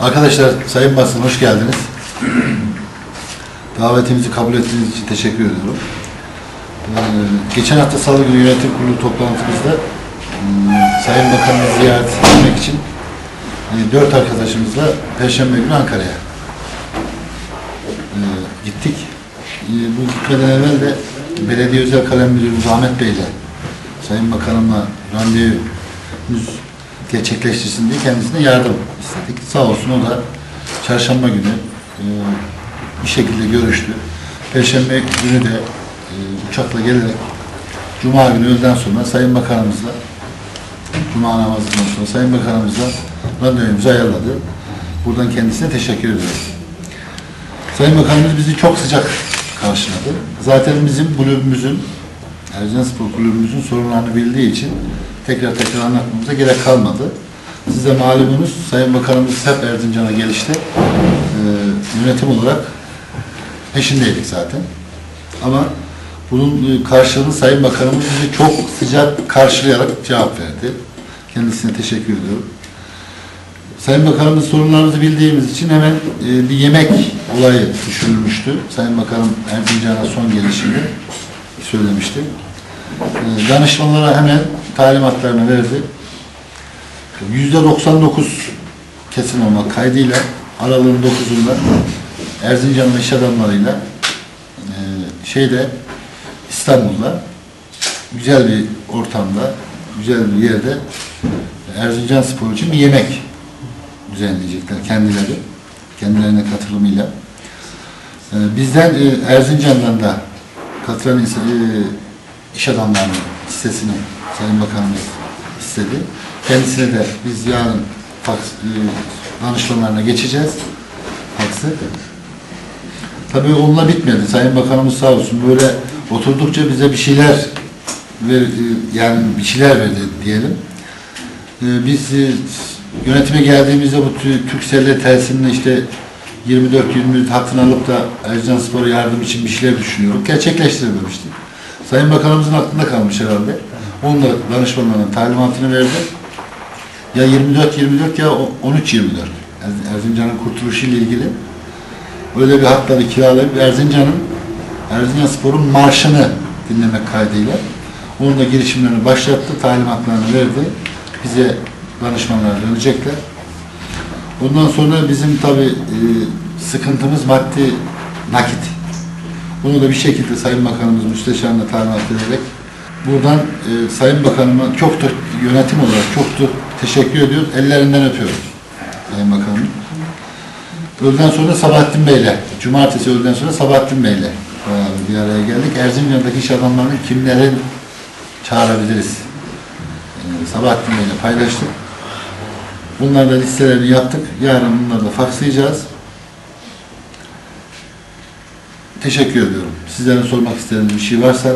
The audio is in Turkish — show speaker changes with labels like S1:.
S1: Arkadaşlar, Sayın Basın hoş geldiniz. Davetimizi kabul ettiğiniz için teşekkür ediyorum. Ee, geçen hafta Salı günü yönetim kurulu toplantımızda hmm, Sayın Bakan'ı ziyaret etmek için e, dört arkadaşımızla Perşembe günü Ankara'ya e, gittik. E, bu gitmeden evvel de Belediye Özel Kalem Müdürümüz Ahmet Bey'le Sayın Bakanımla randevumuz gerçekleştirsin diye kendisine yardım istedik. Sağ olsun o da çarşamba günü e, bir şekilde görüştü. Perşembe günü de e, uçakla gelerek Cuma günü öğleden sonra Sayın Bakanımızla Cuma namazından sonra Sayın Bakanımızla randevumuzu ayarladı. Buradan kendisine teşekkür ediyoruz. Sayın Bakanımız bizi çok sıcak karşıladı. Zaten bizim kulübümüzün, Erzinspor kulübümüzün sorunlarını bildiği için tekrar tekrar anlatmamıza gerek kalmadı. Size malumunuz Sayın Bakanımız hep Erzincan'a gelişte e, yönetim olarak peşindeydik zaten. Ama bunun e, karşılığını Sayın Bakanımız bizi çok sıcak karşılayarak cevap verdi. Kendisine teşekkür ediyorum. Sayın Bakanımız sorunlarınızı bildiğimiz için hemen e, bir yemek olayı düşünülmüştü. Sayın Bakanım Erzincan'a son gelişinde söylemişti. E, danışmanlara hemen talimatlarını verdi. Yüzde 99 kesin olmak kaydıyla aralığın 9'unda Erzincan'ın iş adamlarıyla e, şeyde İstanbul'da güzel bir ortamda, güzel bir yerde Erzincan Spor için bir yemek düzenleyecekler kendileri, kendilerine katılımıyla. Ee, bizden e, Erzincan'dan da katılan ins- e, iş adamlarının listesini Sayın Bakanımız istedi. Kendisine de biz yarın faks, e, danışmanlarına geçeceğiz. Faksı. Tabii onunla bitmedi. Sayın Bakanımız sağ olsun böyle oturdukça bize bir şeyler ver, e, yani bir şeyler verdi diyelim. Ee, biz e, yönetime geldiğimizde bu Tü- Türkcell'le telsinin işte 24-24 hattını alıp da Ercan Spor'a yardım için bir şeyler düşünüyoruz. Gerçekleştirememiştik. Sayın Bakanımızın aklında kalmış herhalde. Onun da danışmanlarına talimatını verdi. Ya 24-24 ya o- 13-24. Er- Erzincan'ın kurtuluşu ile ilgili. Öyle bir hatları kiralayıp Erzincan'ın Erzincan Spor'un marşını dinlemek kaydıyla onun da girişimlerini başlattı, talimatlarını verdi. Bize danışmanlar dönecekler. Ondan sonra bizim tabi sıkıntımız maddi nakit. Bunu da bir şekilde Sayın Bakanımız müsteşarına talimat ederek buradan e, Sayın Bakanıma çok da yönetim olarak çok da teşekkür ediyoruz. Ellerinden öpüyoruz Sayın Bakanım. Öğleden sonra Sabahattin Bey'le, cumartesi öğleden sonra Sabahattin Bey'le bir araya geldik. Erzincan'daki iş adamlarını kimlerin çağırabiliriz? Ee, Sabahattin Bey'le paylaştık. Bunlar da listelerini yaptık. Yarın bunları da fakslayacağız. Teşekkür ediyorum. Sizlerin sormak istediğiniz bir şey varsa